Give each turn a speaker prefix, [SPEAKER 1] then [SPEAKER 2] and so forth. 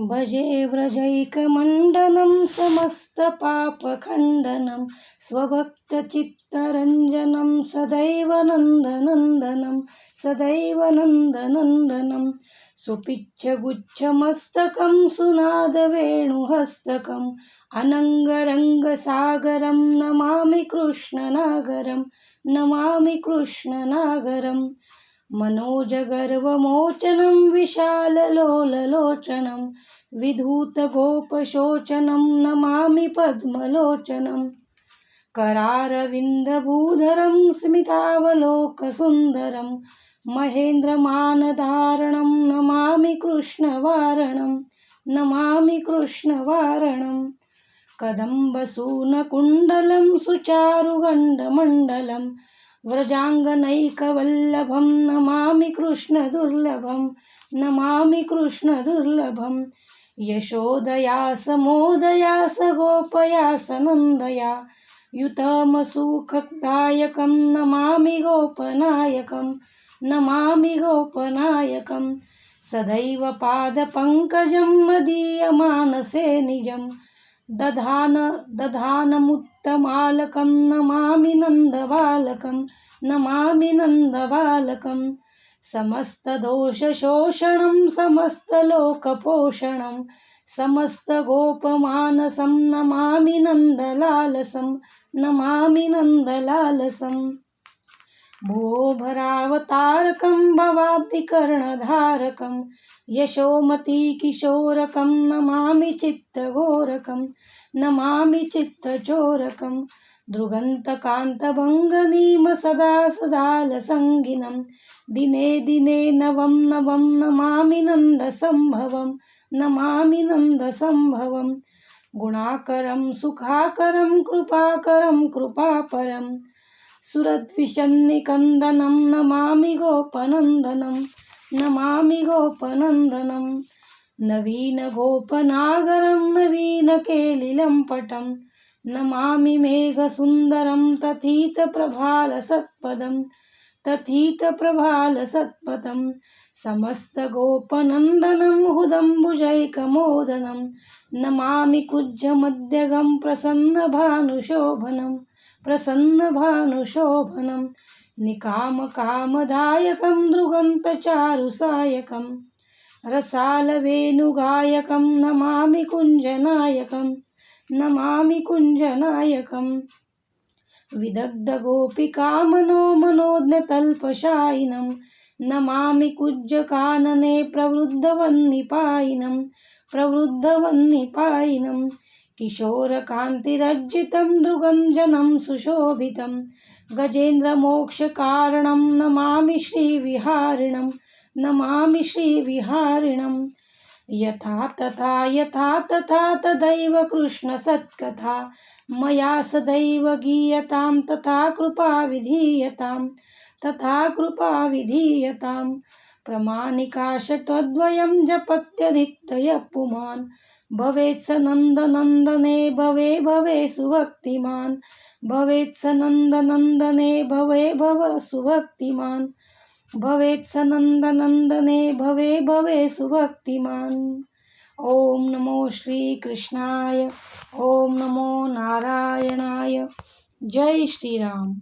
[SPEAKER 1] भजे व्रजैकमण्डनं समस्तपापखण्डनं स्वभक्तचित्तरञ्जनं सदैव नन्दनन्दनं सदैव नन्दनन्दनं। सुपिच्छगुच्छमस्तकं सुनादवेणुहस्तकम् अनङ्गरङ्गसागरं नमामि कृष्णनागरं नमामि कृष्णनागरम् मनोजगर्वमोचनं विशाललोललोचनं विधूतगोपशोचनं नमामि पद्मलोचनं। करारविन्दभूधरं स्मितावलोकसुन्दरं महेन्द्रमानधारणं नमामि कृष्णवारणं नमामि कृष्णवारणं। कदम्बसूनकुण्डलं सुचारुगण्डमण्डलं व्रजाङ्गनैकवल्लभं नमामि कृष्णदुर्लभं नमामि कृष्णदुर्लभं यशोदया समोदया स गोपया सनन्दया युतमसुखदायकं नमामि गोपनायकं नमामि गोपनायकं सदैव पादपङ्कजं मदीयमानसे निजं दधान दधानमुत्तमालकं नमामि नन्दबालकं नमामि नन्दबालकं समस्तदोषशोषणं समस्तलोकपोषणं समस्तगोपमानसं नमामि नन्दलालसं नमामि नन्दलालसम्। भोभरावतारकं भवाब्धिकर्णधारकं यशोमतीकिशोरकं नमामि चित्तघोरकं नमामि चित्तचोरकं दृगन्तकान्तभङ्गनीम सदा सदालसङ्गिनं दिने दिने नवं नवं नमामि नन्दसम्भवं नमामि नन्दसम्भवं गुणाकरं सुखाकरं कृपाकरं कृपापरम् सुरद्विषन्निकन्दनं नमामि गोपनन्दनं नमामि गोपनन्दनं। नवीनगोपनागरं नवीनकेलिलम्पटं नमामि मेघसुन्दरं तथितप्रभालसत्पदं तथितप्रभालसत्पदं समस्तगोपनन्दनं हुदम्बुजैकमोदनं नमामि कुज्जमध्यगं प्रसन्नभानुशोभनं प्रसन्नभानुशोभनं निकामकामदायकं दृगन्तचारुसायकं रसालवेणुगायकं नमामि कुञ्जनायकं नमामि कुञ्जनायकं विदग्धगोपिकामनो मनोज्ञतल्पशायिनं नमामि कुज्जकानने प्रवृद्धवन्निपायिनं प्रवृद्धवन्निपायिनं किशोरकान्तिरज्जितं दृगञ्जनं सुशोभितं। गजेन्द्रमोक्षकारणं नमामि श्रीविहारिणं नमामि श्रीविहारिणं। यथा तथा यथा तथा तदैव कृष्णसत्कथा। मया सदैव गीयतां, तथा कृपा विधीयतां तथा कृपा विधीयतां प्रमाणिका षट्द्वयं जपत्यधिकतय पुमान्। भवेत् स नन्दनन्दने, भवे भवे सुभक्तिमान्। भवेत् स नन्दनन्दने, भवे, भव सुभक्तिमान्। भवेत् स नन्दनन्दने, भवे भवे सुभक्तिमान्। ॐ नमो श्रीकृष्णाय, ॐ नमो नारायणाय। जय श्रीराम।